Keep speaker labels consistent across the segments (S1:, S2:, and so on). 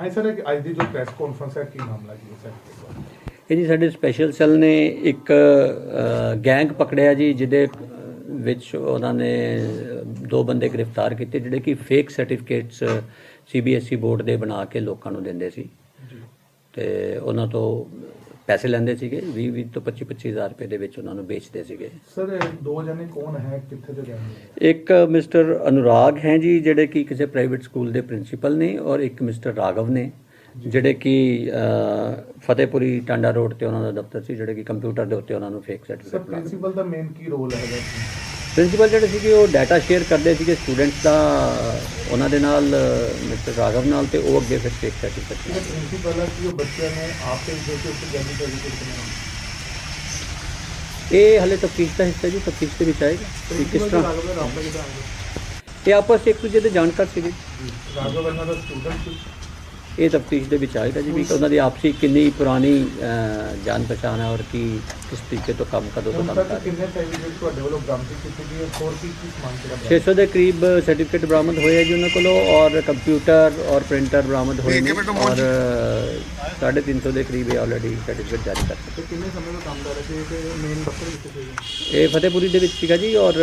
S1: ਹਾਂ ਸਰ ਇੱਕ ਅੱਜ ਦੀ ਜੋ ਪ੍ਰੈਸ ਕਾਨਫਰੰਸ ਹੈ ਕੀ ਮਾਮਲਾ ਜੀ ਸਰ?
S2: ਇਹ ਜੀ ਸਾਡੇ ਸਪੈਸ਼ਲ ਸੈੱਲ ਨੇ ਇੱਕ ਗੈਂਗ ਪਕੜਿਆ ਜੀ ਜਿਹਦੇ ਵਿੱਚ ਉਹਨਾਂ ਨੇ ਦੋ ਬੰਦੇ ਗ੍ਰਿਫਤਾਰ ਕੀਤੇ ਜਿਹੜੇ ਕਿ ਫੇਕ ਸਰਟੀਫਿਕੇਟਸ ਸੀਬੀਐਸਈ ਬੋਰਡ ਦੇ ਬਣਾ ਕੇ ਲੋਕਾਂ ਨੂੰ ਦਿੰਦੇ ਸੀ। ਤੇ ਉਹਨਾਂ ਤੋਂ ਪੈਸੇ ਲੈਂਦੇ ਸੀਗੇ 20 20 ਤੋਂ 25 25000 ਰੁਪਏ ਦੇ ਵਿੱਚ ਉਹਨਾਂ ਨੂੰ ਵੇਚਦੇ ਸੀਗੇ।
S1: ਸਰ ਇਹ ਦੋ ਜਣੇ ਕੌਣ ਹੈ? ਕਿੱਥੇ ਦੇ ਰਹਿਣ ਵਾਲੇ?
S2: ਇੱਕ ਮਿਸਟਰ ਅਨੁਰਾਗ ਹੈ ਜੀ ਜਿਹੜੇ ਕਿ ਕਿਸੇ ਪ੍ਰਾਈਵੇਟ ਸਕੂਲ ਦੇ ਪ੍ਰਿੰਸੀਪਲ ਨੇ ਔਰ ਇੱਕ ਮਿਸਟਰ ਰਾਘਵ ਨੇ ਜਿਹੜੇ ਕਿ ਅ, ਫਤਿਹਪੁਰੀ ਟਾਂਡਾ ਰੋਡ ਤੇ ਉਹਨਾਂ ਦਾ ਦਫ਼ਤਰ ਸੀ ਜਿਹੜੇ ਕਿ ਕੰਪਿਊਟਰ ਦੇ ਉੱਤੇ ਉਹਨਾਂ ਨੂੰ ਫੇਕ
S1: ਸਰ
S2: ਸਰਟੀਫਿਕੇਟ
S1: ਪ੍ਰਿੰਸੀਪਲ ਦਾ ਮੇਨ ਕੀ ਰੋਲ ਹੈਗਾ
S2: ਪ੍ਰਿੰਸੀਪਲ ਜਿਹੜੇ ਸੀਗੇ ਉਹ ਡਾਟਾ ਸ਼ੇਅਰ ਕਰਦੇ ਸੀਗੇ ਸਟੂਡੈਂਟਸ ਦਾ ਉਹਨਾਂ ਦੇ ਨਾਲ ਮਿਸਟਰ ਰਾਘਵ ਨਾਲ ਤੇ ਉਹ ਅੱਗੇ ਫਿਰ ਸਰਟੀਫਿਕੇਟ
S1: ਜਿਹੜਾ ਪ੍ਰਿੰਸੀਪਲ ਕਿ ਉਹ ਬੱਚਿਆਂ ਨੂੰ ਆਪ ਦੇ ਕੇ ਉੱਤੇ ਜਾਨੀ ਸਰਟੀਫਿਕੇਟ ਬਣਾਉਣਾ
S2: ਇਹ ਹਲੇ ਤਫਤੀਸ਼ ਦਾ ਹਿੱਸਾ ਜੀ ਤਫਤੀਸ਼ ਦੇ ਵਿੱਚ ਆਏਗਾ। ਕਿਸ ਤਰ੍ਹਾਂ ਇਹ ਆਪਸ ਇੱਕ ਦੂਜੇ ਦੇ ਜਾਣਕਾਰ ਸੀਗੇ।
S1: ਰਾਘਵ ਇਹਨਾਂ ਦਾ ਸਟੂਡੈਂਟ ਸੀ।
S2: ਇਹ ਤਫਤੀਸ਼ ਦੇ ਵਿੱਚ ਆਏਗਾ ਜੀ ਵੀ ਉਹਨਾਂ ਦੀ ਆਪਸੀ ਕਿੰਨੀ ਪੁਰਾਣੀ ਜਾਣ ਪਛਾਣ ਹੈ ਔਰ ਕੀ ਕਿਸ ਤਰੀਕੇ ਤੋਂ ਕੰਮ ਕਦੋਂ ਤੋਂ ਕੰਮ ਕਰ
S1: ਕਿੰਨੇ ਸਰਟੀਫਿਕੇਟ ਤੁਹਾਡੇ ਵੱਲੋਂ ਬਰਾਮਦ ਕੀਤੇ ਗਏ ਹੋਰ ਕੀ ਕੀ ਸਮਾਨ ਕਿਹੜਾ
S2: 600 ਦੇ ਕਰੀਬ ਸਰਟੀਫਿਕੇਟ ਬਰਾਮਦ ਹੋਏ ਹੈ ਜੀ ਉਹਨਾਂ ਕੋਲੋਂ ਔਰ ਕੰਪਿਊਟਰ ਔਰ ਪ੍ਰਿੰਟਰ ਬਰਾਮਦ ਹੋਏ ਨੇ ਔਰ ਅ, 350 ਦੇ ਕਰੀਬ ਇਹ ਆਲਰੇਡੀ ਸਰਟੀਫਿਕੇਟ ਜਾਰੀ ਕਰ ਚੁੱਕੇ
S1: ਕਿੰਨੇ ਸਮੇਂ ਤੋਂ ਕੰਮ ਕਰ ਰਹੇ ਸੀ? ਤੇ ਮੇਨ ਦਫ਼ਤਰ ਕਿੱਥੇ ਸੀ।
S2: ਇਹ ਫਤਿਹਪੁਰੀ ਦੇ ਵਿੱਚ ਸੀਗਾ ਜੀ ਔਰ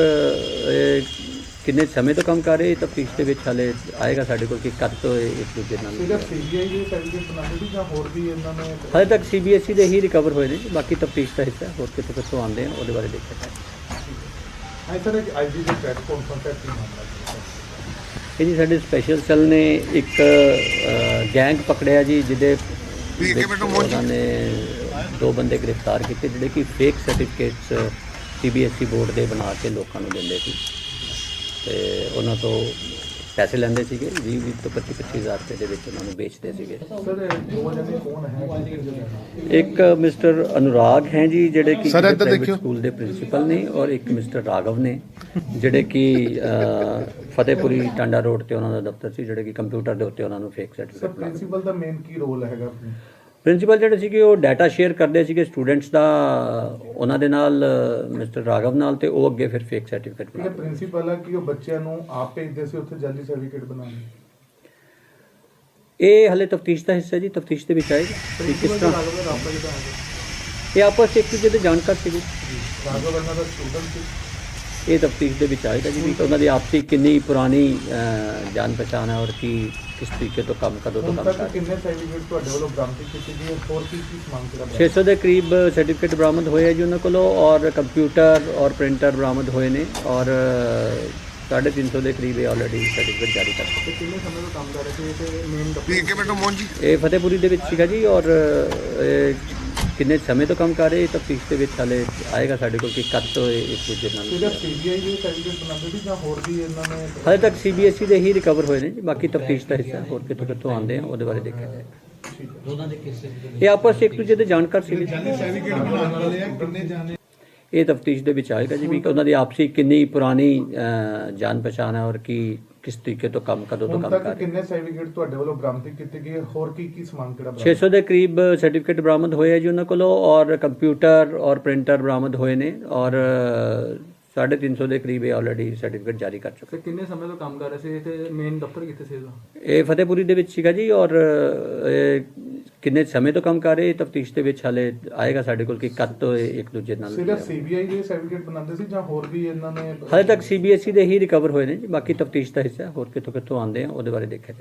S2: ਕਿੰਨੇ ਸਮੇਂ ਤੋਂ ਕੰਮ ਕਰ ਰਹੇ? ਤਫਤੀਸ਼ ਦੇ ਵਿੱਚ ਹਾਲੇ ਆਏਗਾ ਸਾਡੇ ਕੋਲ ਕਿ ਕਦ ਤੋਂ ਇਹ ਇੱਕ ਦੂਜੇ ਨਾਲ
S1: ਸਿਰਫ ਸੀਬੀਆਈ ਦੇ ਸਰਟੀਫਿਕੇਟ ਬਣਾਉਂਦੇ ਸੀ ਜਾਂ ਹੋਰ ਵੀ ਇਹਨਾਂ ਨੇ
S2: ਹਾਲੇ ਤੱਕ ਸੀਬੀਐਸਈ ਦੇ ਹੀ ਰਿਕਵਰ ਹੋਏ ਨੇ ਜੀ, ਬਾਕੀ ਤਫਤੀਸ਼ ਦਾ ਹਿੱਸਾ ਹੋਰ ਕਿਤੇ ਕਿੱਥੋਂ ਆਉਂਦੇ ਆ ਉਹਦੇ ਬਾਰੇ ਦੇਖਿਆ ਜਾਏ।
S1: ਹਾਂ। ਸਰ ਇੱਕ ਅੱਜ ਦੀ ਜੋ ਪ੍ਰੈਸ ਕਾਨਫਰੰਸ ਹੈ ਕੀ ਮਾਮਲਾ ਜੀ ਸਰ
S2: ਇਹ ਜੀ ਸਾਡੇ ਸਪੈਸ਼ਲ ਸੈੱਲ ਨੇ ਇੱਕ ਗੈਂਗ ਪਕੜਿਆ ਜੀ ਜਿਹਦੇ ਉਹਨਾਂ ਨੇ ਦੋ ਬੰਦੇ ਗ੍ਰਿਫਤਾਰ ਕੀਤੇ ਜਿਹੜੇ ਕਿ ਫੇਕ ਸਰਟੀਫਿਕੇਟਸ ਸੀਬੀਐਸਈ ਬੋਰਡ ਦੇ ਬਣਾ ਕੇ ਲੋਕਾਂ ਨੂੰ ਦਿੰਦੇ ਸੀ। ਤੇ ਉਹਨਾਂ ਤੋਂ ਪੈਸੇ ਲੈਂਦੇ ਸੀਗੇ 20 20 ਤੋਂ 25 25000 ਰੁਪਏ ਦੇ ਵਿੱਚ ਉਹਨਾਂ ਨੂੰ ਵੇਚਦੇ ਸੀਗੇ। ਇੱਕ ਮਿਸਟਰ ਅਨੁਰਾਗ ਹੈ ਜੀ ਜਿਹੜੇ ਕਿ। ਸਕੂਲ ਦੇ ਪ੍ਰਿੰਸੀਪਲ ਨੇ ਔਰ ਇੱਕ ਮਿਸਟਰ ਰਾਘਵ ਨੇ ਜਿਹੜੇ ਕਿ ਫਤਿਹਪੁਰੀ ਟਾਂਡਾ ਰੋਡ ਤੇ ਉਹਨਾਂ ਦਾ ਦਫ਼ਤਰ ਸੀ ਜਿਹੜੇ ਕਿ ਕੰਪਿਊਟਰ ਦੇ ਉੱਤੇ ਉਹਨਾਂ ਨੂੰ ਫੇਕ
S1: ਸਰ
S2: ਸਰਟੀਫਿਕੇਟ
S1: ਪ੍ਰਿੰਸੀਪਲ ਦਾ ਮੇਨ ਕੀ ਰੋਲ ਹੈਗਾ?
S2: ਪ੍ਰਿੰਸੀਪਲ ਜਿਹੜੇ ਸੀਗੇ ਉਹ ਡਾਟਾ ਸ਼ੇਅਰ ਕਰਦੇ ਸੀਗੇ ਸਟੂਡੈਂਟਸ ਦਾ ਉਹਨਾਂ ਦੇ ਨਾਲ ਮਿਸਟਰ ਰਾਘਵ ਨਾਲ ਤੇ ਉਹ ਅੱਗੇ ਫਿਰ ਫੇਕ ਸਰਟੀਫਿਕੇਟ
S1: ਜਿਹੜਾ
S2: ਬਣਾ
S1: ਪ੍ਰਿੰਸੀਪਲ ਹੈ ਕਿ ਉਹ ਬੱਚਿਆਂ ਨੂੰ ਆਪ ਭੇਜਦੇ ਸੀ ਉੱਥੇ ਜਾਲੀ ਸਰਟੀਫਿਕੇਟ ਬਣਾਉਣ
S2: ਇਹ ਹਲੇ ਤਫਤੀਸ਼ ਦਾ ਹਿੱਸਾ ਜੀ ਤਫਤੀਸ਼ ਦੇ ਵਿੱਚ ਆਏਗਾ। ਕਿ ਕਿਸ ਤਰ੍ਹਾਂ ਇਹ ਆਪਸ 'ਚ ਇੱਕ ਦੂਜੇ ਦੇ ਜਾਣਕਾਰ ਸੀਗੇ।
S1: ਰਾਘਵ ਇਹਨਾਂ ਦਾ ਸਟੂਡੈਂਟ ਸੀ।
S2: ਇਹ ਤਫਤੀਸ਼ ਦੇ ਵਿੱਚ ਆਏਗਾ ਜੀ ਵੀ ਉਹਨਾਂ ਦੀ ਆਪਸੀ ਕਿੰਨੀ ਪੁਰਾਣੀ ਜਾਣ ਪਛਾਣ ਹੈ ਔਰ ਕੀ ਕਿਸ ਤਰੀਕੇ ਤੋਂ ਕੰਮ ਕੰਮ
S1: ਤੱਕ
S2: ਕਰ। ਰਹੇ
S1: ਕਿੰਨੇ ਸਰਟੀਫਿਕੇਟ ਤੁਹਾਡੇ ਵੱਲੋਂ ਬਰਾਮਦ ਕੀਤੇ ਗਏ? ਹੋਰ ਕੀ ਕੀ ਸਮਾਨ ਕਿਹੜਾ ਬਰਾਮਦ
S2: 600 ਦੇ ਕਰੀਬ ਸਰਟੀਫਿਕੇਟ ਬਰਾਮਦ ਹੋਏ ਹੈ ਜੀ ਉਹਨਾਂ ਕੋਲੋਂ ਔਰ ਕੰਪਿਊਟਰ ਔਰ ਪ੍ਰਿੰਟਰ ਬਰਾਮਦ ਹੋਏ ਨੇ ਔਰ ਅ, 350 ਦੇ ਕਰੀਬ ਇਹ ਆਲਰੇਡੀ ਸਰਟੀਫਿਕੇਟ ਜਾਰੀ ਕਰ
S1: ਕਿੰਨੇ ਸਮੇਂ ਤੋਂ ਕੰਮ ਕਰ ਰਹੇ ਸੀ? ਤੇ ਮੇਨ ਦਫ਼ਤਰ
S2: ਇਹ ਫਤਿਹਪੁਰੀ ਦੇ ਵਿੱਚ ਸੀਗਾ ਜੀ ਔਰ ਇਹ ਕਿੰਨੇ ਸਮੇਂ ਤੋਂ ਕੰਮ ਕਰ ਰਹੇ ਤਫਤੀਸ਼ ਦੇ ਵਿੱਚ ਹਾਲੇ ਆਏਗਾ ਸਾਡੇ ਕੋਲ ਕਿ ਕਦ ਤੋਂ ਇਹ ਇੱਕ ਦੂਜੇ ਨਾਲ
S1: ਸਿਰਫ ਸੀਬੀਆਈ ਦੇ ਸਰਟੀਫਿਕੇਟ ਬਣਾਉਂਦੇ ਸੀ ਜਾਂ ਹੋਰ ਵੀ ਇਹਨਾਂ ਨੇ
S2: ਹਾਲੇ ਤੱਕ ਸੀਬੀਐਸਈ ਦੇ ਹੀ ਰਿਕਵਰ ਹੋਏ ਨੇ ਜੀ ਬਾਕੀ ਤਫਤੀਸ਼ ਦਾ ਹਿੱਸਾ ਹੋਰ ਕਿੱਥੋਂ ਕਿੱਥੋਂ ਆਉਂਦੇ ਆ ਉਹਦੇ ਬਾਰੇ ਦੇਖਿਆ ਜਾਏ। ਇਹ ਆਪਸ ਇੱਕ ਦੂਜੇ ਦੇ ਜਾਣਕਾਰ ਸੀਗੇ
S1: ਸਰਟੀਫਿਕੇਟ ਬਣਾਉਣ ਵਾਲੇ ਆ ਕਿੰਨੇ ਜਾਣੇ?
S2: ਇਹ ਤਫਤੀਸ਼ ਦੇ ਵਿੱਚ ਆਏਗਾ ਜੀ ਵੀ ਉਹਨਾਂ ਦੀ ਆਪਸੀ ਕਿੰਨੀ ਪੁਰਾਣੀ ਜਾਣ ਪਛਾਣ ਹੈ ਔਰ ਕੀ ਕਿਸ ਤਰੀਕੇ ਤੋਂ ਕੰਮ ਕਦੋਂ ਤੋਂ
S1: ਹੁਣ
S2: ਕੰਮ
S1: ਤੱਕ
S2: ਕਰ। ਰਹੇ
S1: ਕਿੰਨੇ ਸਰਟੀਫਿਕੇਟ ਤੁਹਾਡੇ ਵੱਲੋਂ ਬਰਾਮਦ ਕੀਤੇ ਗਏ? ਹੋਰ ਕੀ ਕੀ ਸਮਾਨ ਕਿਹੜਾ ਬਰਾਮਦ?
S2: 600 ਦੇ ਕਰੀਬ ਸਰਟੀਫਿਕੇਟ ਬਰਾਮਦ ਹੋਏ ਹੈ ਜੀ ਉਹਨਾਂ ਕੋਲੋਂ ਔਰ ਕੰਪਿਊਟਰ ਔਰ ਪ੍ਰਿੰਟਰ ਬਰਾਮਦ ਹੋਏ ਨੇ ਔਰ ਅ, 350 ਦੇ ਕਰੀਬ ਇਹ ਆਲਰੇਡੀ ਸਰਟੀਫਿਕੇਟ ਜਾਰੀ ਕਰ ਚੁੱਕੇ।
S1: ਤੇ ਕਿੰਨੇ ਸਮੇਂ ਤੋਂ ਕੰਮ ਕਰ ਰਹੇ ਸੀ? ਤੇ ਮੇਨ ਦਫ਼ਤਰ ਕਿੱਥੇ ਸੀ ਇਹਦਾ?
S2: ਇਹ ਫਤਿਹਪੁਰੀ ਦੇ ਵਿੱਚ ਸੀਗਾ ਜੀ ਔਰ ਇਹ ਕਿੰਨੇ ਸਮੇਂ ਤੋਂ ਕੰਮ ਕਰ ਰਹੇ ਤਫਤੀਸ਼ ਦੇ ਵਿੱਚ ਹਾਲੇ ਆਏਗਾ ਸਾਡੇ ਕੋਲ ਕਿ ਕਦ ਤੋਂ ਇਹ ਇੱਕ ਦੂਜੇ ਨਾਲ
S1: ਸਿਰਫ ਸੀਬੀਆਈ ਦੇ ਸਰਟੀਫਿਕੇਟ ਬਣਾਉਂਦੇ ਸੀ ਜਾਂ ਹੋਰ ਵੀ ਇਹਨਾਂ ਨੇ
S2: ਹਾਲੇ ਤੱਕ ਸੀਬੀਐਸਈ ਦੇ ਹੀ ਰਿਕਵਰ ਹੋਏ ਨੇ ਜੀ ਬਾਕੀ ਤਫਤੀਸ਼ ਦਾ ਹਿੱਸਾ ਹੋਰ ਕਿੱਥੋਂ ਕਿੱਥੋਂ ਆਉਂਦੇ ਆ ਉਹਦੇ ਬਾਰੇ ਦੇਖਿਆ